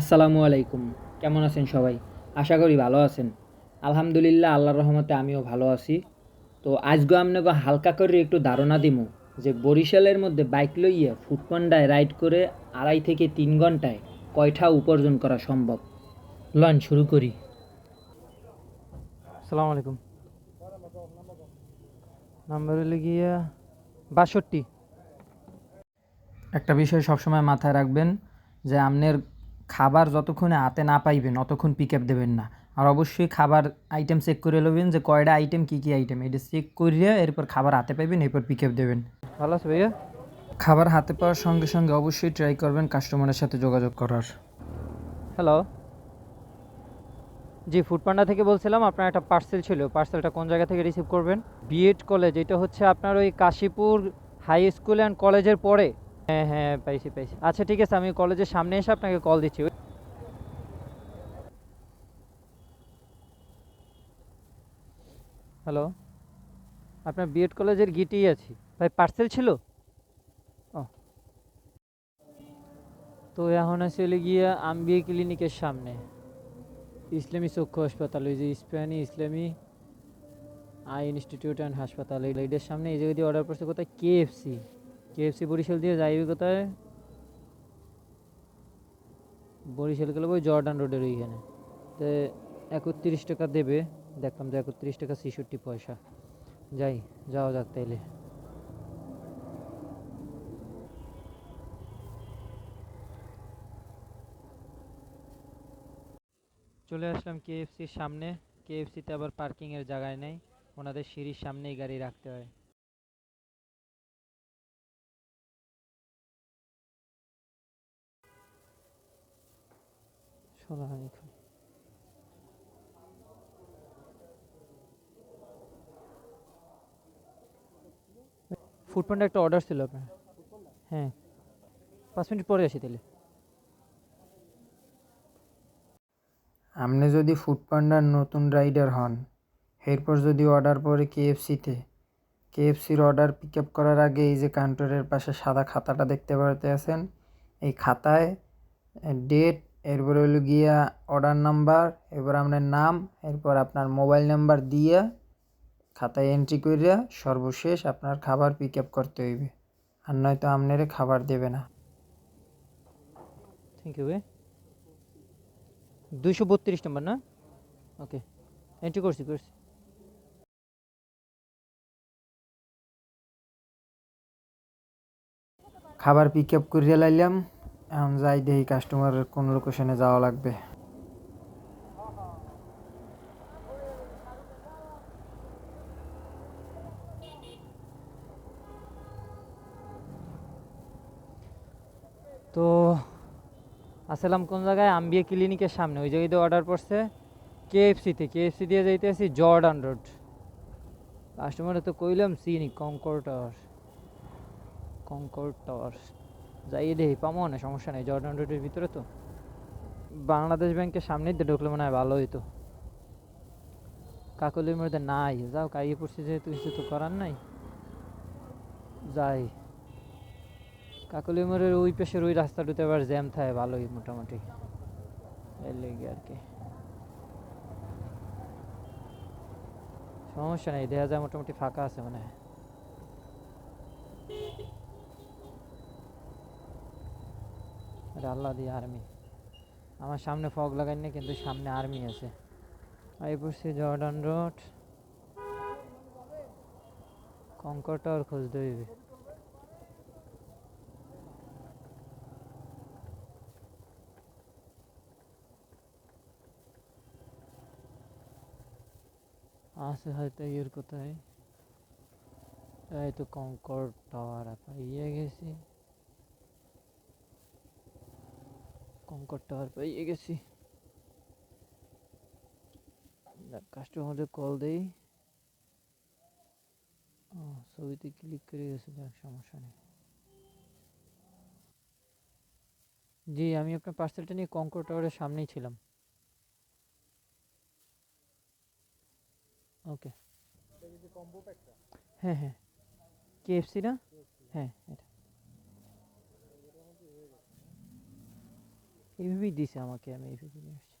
আসসালামু আলাইকুম। কেমন আছেন সবাই? আশা করি ভালো আছেন। আলহামদুলিল্লাহ আল্লাহর রহমতে আমিও ভালো আছি। তো আজকে আপনাকে হালকা করে একটু ধারণা দিমু যে বরিশালের মধ্যে বাইক লইয়ে ফুটপান্ডায় রাইড করে আড়াই থেকে তিন ঘন্টায় কয়টা উপার্জন করা সম্ভব? লন শুরু করি। সালাম আলাইকুম। নাম্বার হলে গিয়া বাষট্টি। একটা বিষয় সবসময় মাথায় রাখবেন যে আপনার খাবার যতক্ষণে হাতে না পাইবেন অতক্ষণ পিক আপ দেবেন না। আর অবশ্যই খাবার আইটেম চেক করে নেবেন যে কয়টা আইটেম কী কী আইটেম এটা চেক করিয়ে এরপর খাবার হাতে পাইবেন এরপর পিক আপ দেবেন। ভালো আছে ভাইয়া? খাবার হাতে পাওয়ার সঙ্গে সঙ্গে অবশ্যই ট্রাই করবেন কাস্টমারের সাথে যোগাযোগ করার। হ্যালো জি ফুডপান্ডা থেকে বলছিলাম আপনার একটা পার্সেল ছিল। পার্সেলটা কোন জায়গা থেকে রিসিভ করবেন? বিএড কলেজ এটা হচ্ছে আপনার ওই কাশীপুর হাই স্কুল অ্যান্ড কলেজের পরে। হ্যাঁ হ্যাঁ পাইছি পাইছি। আচ্ছা ঠিক আছে আমি কলেজের সামনে এসে আপনাকে কল দিচ্ছি। হ্যালো, আপনার বিএড কলেজের গিটেই আছি। ভাই পার্সেল ছিল? ও। তো এখন আসলে গিয়া আম্বিয়া ক্লিনিকের সামনে। ইসলামী চক্ষু হাসপাতাল, ওই যে ইস্পানি ইসলামী আই ইনস্টিটিউট অ্যান্ড হাসপাতাল এই লাইটের সামনে, এই জায়গা দিয়ে অর্ডার করছে কোথায়? কেএফসি কেএফসি বরিশাল দিয়ে যাইবে কোথায়? বরিশাল গেলে ওই জর্ডান রোডের ওইখানে। তো একত্রিশ টাকা দেবে। দেখলাম যে একত্রিশ টাকা ছেষট্টি পয়সা। যাই, যাওয়া যাক তাইলে। চলে আসলাম কেএফসির সামনে। কেএফসিতে আবার পার্কিংয়ের জায়গায় নেই। ওনাদের সিঁড়ির সামনেই গাড়ি রাখতে হয়। শোনা ফুড একটা অর্ডার ছিল আপনার। হ্যাঁ। পাঁচ মিনিট পরে আসি তাহলে। আপনি যদি ফুড পান্ডার নতুন রাইডার হন, এরপর যদি অর্ডার পরে কেএফসিতে, কেএফসির অর্ডার পিক আপ করার আগে এই যে কাউন্টারের পাশে সাদা খাতাটা দেখতে পারতে আছেন, এই খাতায় ডেট, এরপর হলো গিয়া অর্ডার নাম্বার, এরপর আপনার নাম, এরপর আপনার মোবাইল নাম্বার দিয়ে খাতায় এন্ট্রি করিয়া সর্বশেষ আপনার খাবার পিক আপ করতে হইবে। আর নয়তো আপনারে খাবার দেবে না। থ্যাংক ইউ ভাই। দুইশো বত্রিশ নম্বর না? ওকে এন্ট্রি করছি করছি। খাবার পিক আপ করিয়া লাইলাম। এখন যাই দেখি কাস্টমারের কোন লোকেশনে যাওয়া লাগবে। তো আসলাম কোন জায়গায়, আম্বিয়া ক্লিনিকের সামনে, ওই জায়গায় অর্ডার পড়ছে কেএফসিতে কেএফসি দিয়ে যাইতে আছি জর্ডান রোড কাস্টমারে তো কইলাম, চিনি কঙ্কর টাওয়ার কঙ্কর টাওয়ার যাই দেখি, পামো না, সমস্যা নেই জর্ডান রোডের ভিতরে তো। বাংলাদেশ ব্যাংকের সামনেই তো ঢুকলে মনে হয় ভালো হইতো। কাকলির মধ্যে নাই, যাও কাইয়ে পড়ছি যেহেতু, কিছু তো করার নাই। যাই। কাকলি মোড়ের ওই পাশের ওই রাস্তাটাতে আবার জ্যাম থাকে ভালোই মোটামুটি। এর লেগে আর কি। সমস্যা নেই দেখা যায় মোটামুটি ফাঁকা আছে আল্লাহ দিয়ে আর্মি আমার সামনে ফগ লাগাই না কিন্তু সামনে আর্মি আছে। আই পড়ছি জর্ডান রোড। কঙ্কর টাওয়ার খুঁজতে হইবে। আছে হয়তো ইয়ের কোথায় এই তো কঙ্কর টাওয়ার পাইয়ে গেছি কঙ্কর টাওয়ার পাইয়ে গেছি কাস্টমারদের কল দেই ছবিতে ক্লিক করে গেছে যাক সমস্যা নেই জি আমি আপনার পার্সেলটা নিয়ে কঙ্কর টাওয়ারের সামনেই ছিলাম ওকে হ্যাঁ হ্যাঁ। কেএফসি না? হ্যাঁ এটা। এইভাবেই দিছে আমাকে আমি এইভাবে নিয়ে আসছি।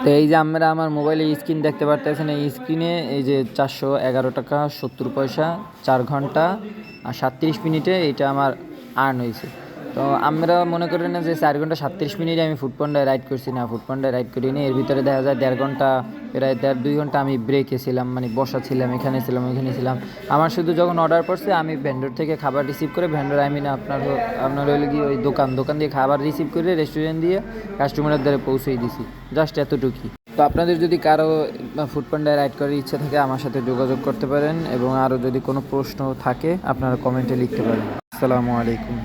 তো এই যে আমরা আমার মোবাইলে স্ক্রিন দেখতে পারতেছেন এই স্ক্রিনে এই যে চারশো এগারো টাকা সত্তর পয়সা চার ঘণ্টা আর সাতত্রিশ মিনিটে এটা আমার আর্ন হয়েছে। তো আমরা মনে করি না যে চার ঘণ্টা সাতত্রিশ মিনিটে আমি ফুটপন্ডায় রাইড করছি না ফুটপন্ডায় রাইড করিনি এর ভিতরে দেখা যায় দেড় ঘণ্টা, প্রায় দেড় দুই ঘণ্টা আমি ব্রেকে ছিলাম মানে বসা ছিলাম এখানে ছিলাম, ওইখানে ছিলাম। আমার শুধু যখন অর্ডার পড়ছে আমি ভেন্ডর থেকে খাবার রিসিভ করে ভেন্ডর আই মিন আপনার আপনার হইলে কি ওই দোকান দোকান দিয়ে খাবার রিসিভ করে রেস্টুরেন্ট দিয়ে কাস্টমারের দ্বারা পৌঁছেই দিছি জাস্ট এতটুকুই। তো আপনাদের যদি কারও ফুডপান্ডায় রাইড করার ইচ্ছা থাকে, আমার সাথে যোগাযোগ করতে পারেন এবং আরও যদি কোনো প্রশ্ন থাকে, আপনারা কমেন্টে লিখতে পারেন। আসসালামু আলাইকুম।